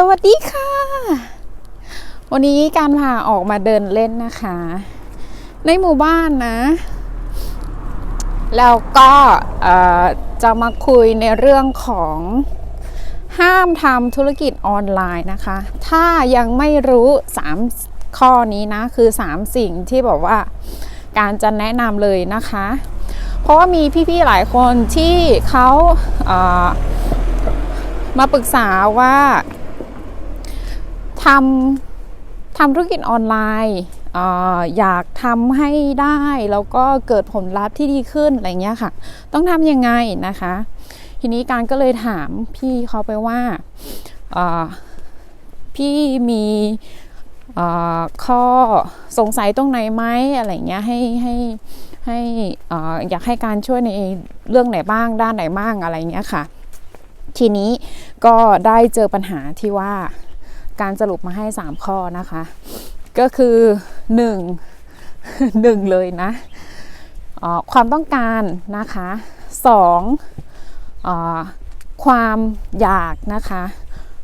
สวัสดีค่ะ วันนี้การพาออกมาเดินเล่นนะคะ ในหมู่บ้านนะ แล้วก็จะมาคุยในเรื่องของห้ามทำธุรกิจออนไลน์นะคะ ถ้ายังไม่รู้ 3 ข้อนี้นะ คือ 3 สิ่งที่บอกว่าการจะแนะนำเลยนะคะ เพราะว่ามีพี่ๆหลายคนที่เขาเอ่อมาปรึกษาว่า ทำทำธุรกิจออนไลน์ออยากทำให้ได้แล้วก็เกิดผลลัพธ์ที่ดีขึ้นอะไรเงี้ยค่ะ ต้องทำยังไงนะคะ ทีนี้การก็เลยถามพี่เขาไปว่าพี่มีข้อสงสัยตรงไหนไหมอะไรเงี้ยให้ให้ให้อยากให้การช่วยในเรื่องไหนบ้างด้านไหนบ้างอะไรเงี้ยค่ะ ทีนี้ก็ได้เจอปัญหาที่ว่า การสรุปมาให้ 3 ข้อนะคะ ก็คือ 1 1 เลยนะความต้องการนะคะ2อความอยากนะคะ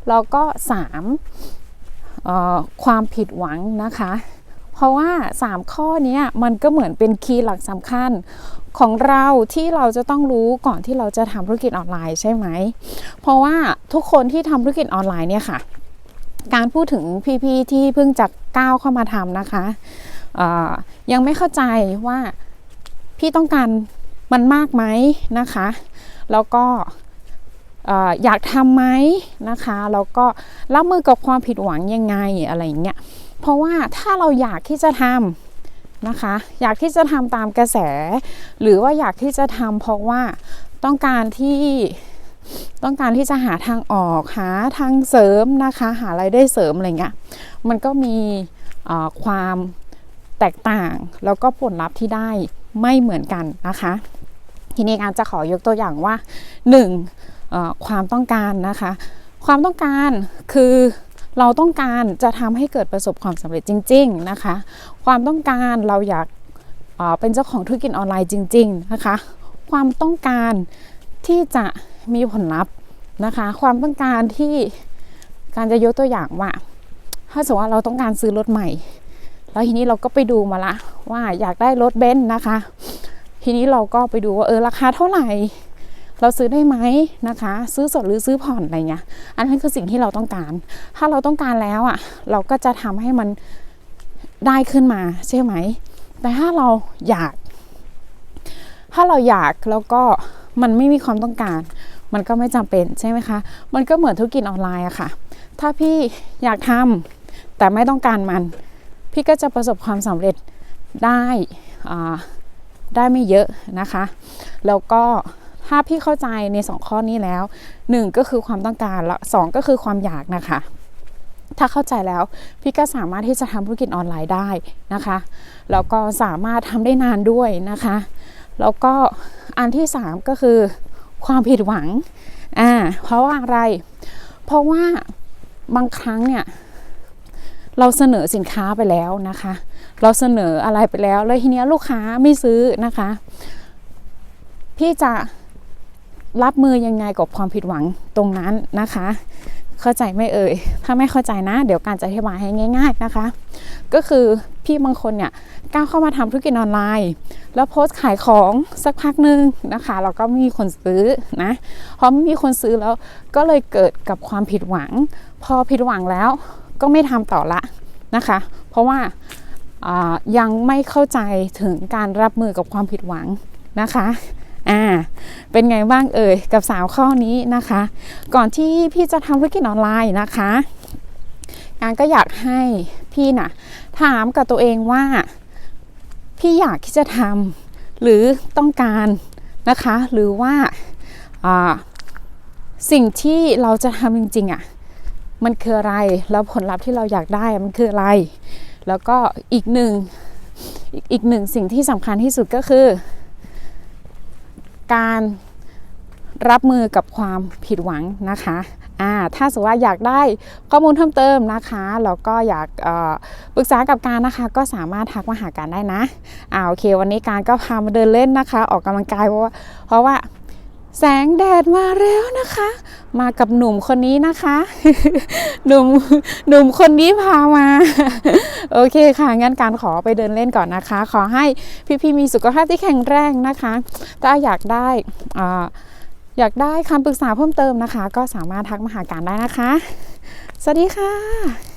แล้วก็ 3 ความผิดหวังนะคะ เพราะว่า 3 ข้อเนี้ยมันก็เหมือนเป็นคีย์หลักสำคัญของเราที่เราจะต้องรู้ก่อนที่เราจะทำธุรกิจออนไลน์ใช่ไหม เพราะว่าทุกคนที่ทำธุรกิจออนไลน์เนี่ยค่ะ การพูดถึงพี่ๆที่เพิ่งจะก้าวเข้ามาทำนะคะ ยังไม่เข้าใจว่าพี่ต้องการมันมากไหมนะคะ แล้วก็เอ่อยากทำไหมนะคะ แล้วก็รับมือกับความผิดหวังยังไงอะไรอย่างเงี้ย เพราะว่าถ้าเราอยากที่จะทำนะคะ อยากที่จะทำตามกระแส หรือว่าอยากที่จะทำเพราะว่าต้องการที่ ต้องการที่จะหาทางออกหาทางเสริมนะคะ หารายได้เสริมอะไรเงี้ยมันก็มีความแตกต่างแล้วก็ผลลัพธ์ที่ได้ไม่เหมือนกันนะคะ ทีนี้การจะขอยกตัวอย่างว่า 1. เอ่อความต้องการนะคะ ความต้องการคือเราต้องการจะทำให้เกิดประสบความสำเร็จจริง ๆนะคะ ความต้องการเราอยากเอ่อเป็นเจ้าของธุรกิจออนไลน์จริง ๆนะคะ ความต้องการที่จะ มีผลลัพธ์นะคะ ความต้องการที่การจะยกตัวอย่างว่า ถ้าสมมติว่าเราต้องการซื้อรถใหม่ แล้วทีนี้เราก็ไปดูมาละว่าอยากได้รถเบนซ์นะคะ ทีนี้เราก็ไปดูว่าเออราคาเท่าไหร่ เราซื้อได้ไหมนะคะ ซื้อสดหรือซื้อผ่อนอะไรเงี้ย อันนั้นคือสิ่งที่เราต้องการ ถ้าเราต้องการแล้วอะ เราก็จะทำให้มันได้ขึ้นมาใช่ไหม แต่ถ้าเราอยาก ถ้าเราอยากแล้วก็มันไม่มีความต้องการ มันก็ไม่จำเป็นใช่ไหมคะ มันก็เหมือนธุรกิจออนไลน์อะค่ะ ถ้าพี่อยากทำแต่ไม่ต้องการมัน พี่ก็จะประสบความสำเร็จได้ได้ไม่เยอะนะคะ แล้วก็ถ้าพี่เข้าใจในสองข้อนี้แล้วหนึ่งก็คือความต้องการแล้วสองก็คือความอยากนะคะ ถ้าเข้าใจแล้วพี่ก็สามารถที่จะทำธุรกิจออนไลน์ได้นะคะ แล้วก็สามารถทำได้นานด้วยนะคะ แล้วก็อันที่สามก็คือ ความผิดหวังอ่าเพราะว่าอะไร เพราะว่าบางครั้งเนี่ยเราเสนอสินค้าไปแล้วนะคะ เราเสนออะไรไปแล้ว แล้วทีเนี้ยลูกค้าไม่ซื้อนะคะ พี่จะรับมือยังไงกับความผิดหวังตรงนั้นนะคะ เข้าใจไม่เอ่ย ถ้าไม่เข้าใจนะ เดี๋ยวการจะอธิบายให้ง่าย ๆนะคะ ก็คือ พี่บางคนเนี่ยก้าวเข้ามาทำธุรกิจออนไลน์ แล้วโพสต์ขายของสักพักหนึ่งนะคะแล้วก็ไม่มีคนซื้อนะพอไม่มีคนซื้อแล้วก็เลยเกิดกับความผิดหวัง พอผิดหวังแล้วก็ไม่ทำต่อละนะคะ เพราะว่าอ่ายังไม่เข้าใจถึงการรับมือกับความผิดหวังนะคะอ่าเป็นไงบ้างเอ่ยกับสาวข้อนี้นะคะ ก่อนที่พี่จะทำธุรกิจออนไลน์นะคะงานก็อยากให้ พี่นะถามกับตัวเองว่า พี่อยากที่จะทำหรือต้องการนะคะ หรือว่าสิ่งที่เราจะทำจริงๆอะ่ะมันคืออะไรแล้วผลลัพธ์ที่เราอยากได้มันคืออะไร แล้วก็อีกหนึ่งออีกหนึ่งสิ่งที่สำคัญที่สุดก็คือ การรับมือกับความผิดหวังนะคะ อ่าถ้าสมมติว่าอยากได้ข้อมูลเพิ่มเติมนะคะแล้วก็อยากปรึกษากับการนะคะก็สามารถทักมาหาการได้นะอ่าโอเค วันนี้การก็พามาเดินเล่นนะคะ ออกกำลังกายเพราะว่าเพราะว่าแสงแดดมาแล้วนะคะ มากับหนุ่มคนนี้นะคะ หนุ่มหนุ่มคนนี้พามา โอเคค่ะ งั้นการขอไปเดินเล่นก่อนนะคะ ขอให้พี่ๆมีสุขภาพที่แข็งแรงนะคะ ถ้าอยากได้อ่า อยากได้คำปรึกษาเพิ่มเติมนะคะ ก็สามารถทักมาหาการได้นะคะ สวัสดีค่ะ